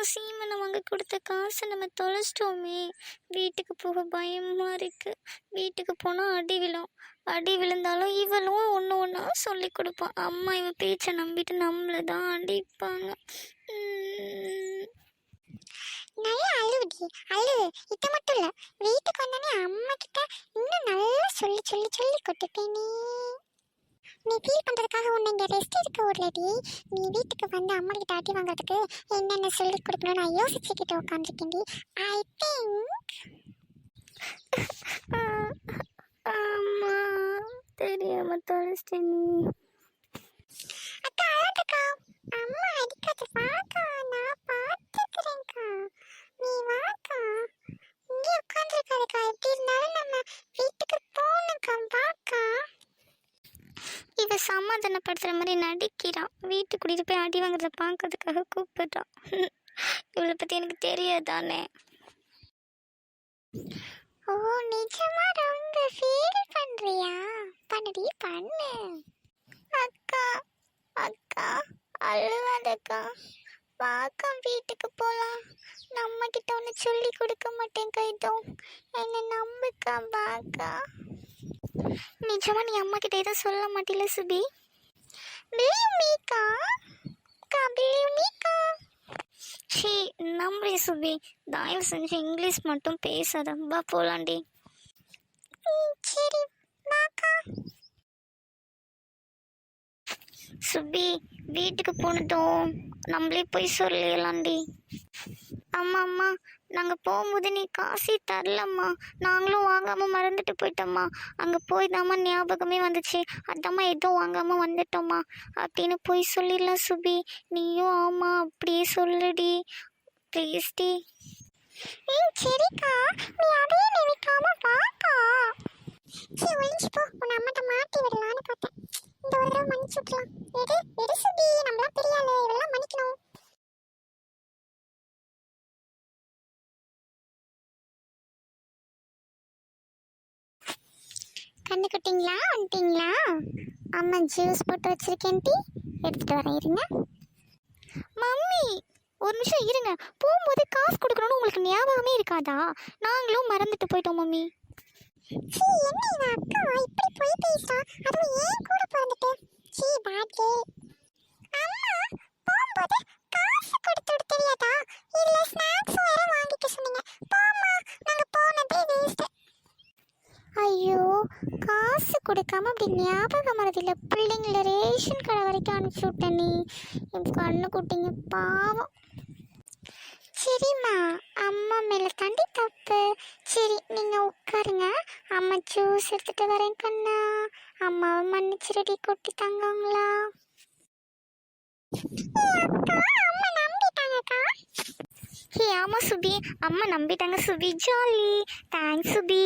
பாவம் சீமனை வாங்க கொடுத்த காசை நம்ம தொலைச்சிட்டோமே. வீட்டுக்கு போக பயமாக இருக்கு. வீட்டுக்கு போனால் அடி விழும். அடி விழுந்தாலும் இவளும் ஒன்று ஒன்றா சொல்லி கொடுப்பான் அம்மா இவன் பேச்சை நம்பிட்டு நம்மளை தான் அடிப்பாங்க. நல்லா அழுவுடி. அழு. இது மட்டும் இல்லை வீட்டுக்கு வந்தோடனே அம்மா கிட்ட இன்னும் நல்லா சொல்லி சொல்லி சொல்லி கொடுப்பேனே நீ ஃபீல் பண்ணுறதுக்காக உன்னை இங்கே ரெஸ்ட் எடுக்க விடலடி. நீ வீட்டுக்கு வந்து அம்மா கிட்ட அடி வாங்குறதுக்கு என்னென்ன சொல்லி கொடுக்கணும் நான் யோசிச்சுக்கிட்டு உட்காந்துருக்கேன்டி ஐ திங்க் ஆமாம் தெரியாமல் தெரியாம தொலைச்சிட்டேன் சமாதானப்படுத்துகிற மாதிரி நடிக்கிறான். வீட்டு கூட்டிட்டு போய் அடி வாங்குறத பார்க்கறதுக்காக கூப்பிடுறான். இவளை பத்தி எனக்கு தெரியாதானே. ஓ நிஜமா ரொம்ப ஃபீல் பண்றியா? பண்ணுடி பண்ணு. அக்கா அக்கா அழுவாதக்கா. வாக்கம் வீட்டுக்கு போகலாம் நம்ம கிட்ட ஒன்று சொல்லி கொடுக்க மாட்டேன் இதோ என்ன நம்புக்கா வாக்கா. நிஜமா நீ அம்மா கிட்ட எதுவும் சொல்ல மாட்டில சுபி? மீகா. மீகா. அக்கா பிலீவ் ஷீ சுபி. தயவு செஞ்சு இங்கிலீஷ் மட்டும் பேசாத வா போலாண்டி சரி வாக்கா சுபி வீட்டுக்கு போனதும் நம்மளே போய் சொல்லிடலாண்டி. அம்மா அம்மா நாங்கள் போகும்போது நீ காசி தரலம்மா. நாங்களும் வாங்காமல் மறந்துட்டு போயிட்டோம்மா. அங்கே போய் தாம்மா ஞாபகமே வந்துச்சு. அதாம்மா எதுவும் வாங்காமல் வந்துட்டோம்மா. அப்படின்னு போய் சொல்லிடலாம் சுபி. நீயும் ஆமா அப்படியே சொல்லுடி. ப்ளீஸ் டி. சரிக்கா. நீ அதையே நினைக்காம வாக்கா. சரி ஒழிஞ்சு போ. உன் அம்மாட்ட மாட்டி விடலான்னு பார்த்தேன். இந்த ஒரு தடவை மன்னிச்சு விட்டுலாம். எடு எடு சுபி. நம்மளாம் பெரிய ஆளு. இவெல்லாம் மன்னிக்கணும். கண்ணுக்குட்டிங்களா? வந்துட்டிங்களா? அம்மா ஜூஸ் போட்டு வச்சிருக்கேன் டீ. எடுத்துட்டு வரேன் இருங்க. மம்மி ஒரு நிமிஷம் இருங்க. போகும்போது காசு கொடுக்கணும்னு உங்களுக்கு ஞாபகமே இருக்காதா? நாங்களும் மறந்துட்டு போயிட்டோம் மம்மி. சீ என்ன இவன் அக்கா இப்படி போய் பேசுறா. அதுவும் ஏன் கூட பிறந்துட்டு? சீ பேட் கேர்ள் காசு கொடுக்காம அப்படி ஞாபகம் மறதில்ல பிள்ளைங்கள ரேஷன் கடை வரைக்கும் அனுப்பிச்சி விட்டேன். நீ என் கண்ணு குட்டிங்க பாவம். சரிம்மா அம்மா மேலே தாண்டி தப்பு. சரி நீங்கள் உட்காருங்க. அம்மா ஜூஸ் எடுத்துகிட்டு வரேன் கண்ணா. அம்மாவை மன்னிச்சு ரெடி கொட்டி தங்கங்களா ஹே ஆமாம் சுபி அம்மா நம்பிட்டாங்க சுபி. ஜாலி. தேங்க்ஸ் சுபி.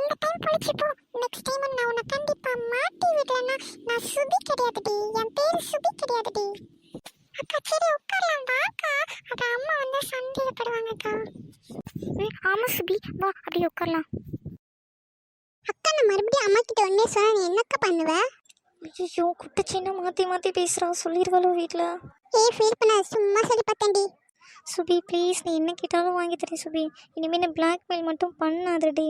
இந்த டைம் போயிடுச்சு போ நெக்ஸ்ட் டைம் நான் உன்னை கண்டிப்பா மாட்டி விடலன்னா நான் சுபி கிடையாதுடி. என் பேர் சுபி கிடையாதுடி. அக்கா சரி உட்காரலாம். வாக்கா. அது அம்மா வந்து சந்தேகப்படுவாங்கக்கா ஆமா சுபி. வா அப்படியே உட்காரலாம். அக்கா நான் மறுபடியும் அம்மா கிட்ட ஒன்னே சொன்னா நீ என்னக்கா பண்ணுவ? ஐயோ குட்டச்சின்ன மாற்றி மாற்றி பேசுறா. சொல்லிருவாளோ வீட்டில் ஏ ஃபீல் பண்ண சும்மா சொல்லி பார்த்தேன்டி. சுபி ப்ளீஸ் நீ என்ன கேட்டாலும் வாங்கி தரேன் சுபி. இனிமேல் நான் பிளாக்மெயில் மட்டும் பண்ணாதடி.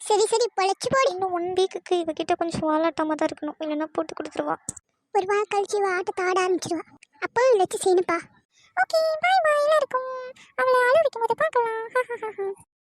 சரி சரி பொழைச்சு போடி. இன்னும் ஒன் வீக்குக்கு இவகிட்ட கொஞ்சம் வாலாட்டாமல் தான் இருக்கணும். இல்லைன்னா போட்டு கொடுத்துருவா. ஒரு வாரம் கழிச்சு இவ ஆட்டத்தை ஆட ஆரம்பிச்சிருவா. அப்போ வச்சு செய்யணுப்பா ஓகே பாய் பாய் எல்லாருக்கும். அவளை ஆள வைக்கும் போது பார்க்கலாம்.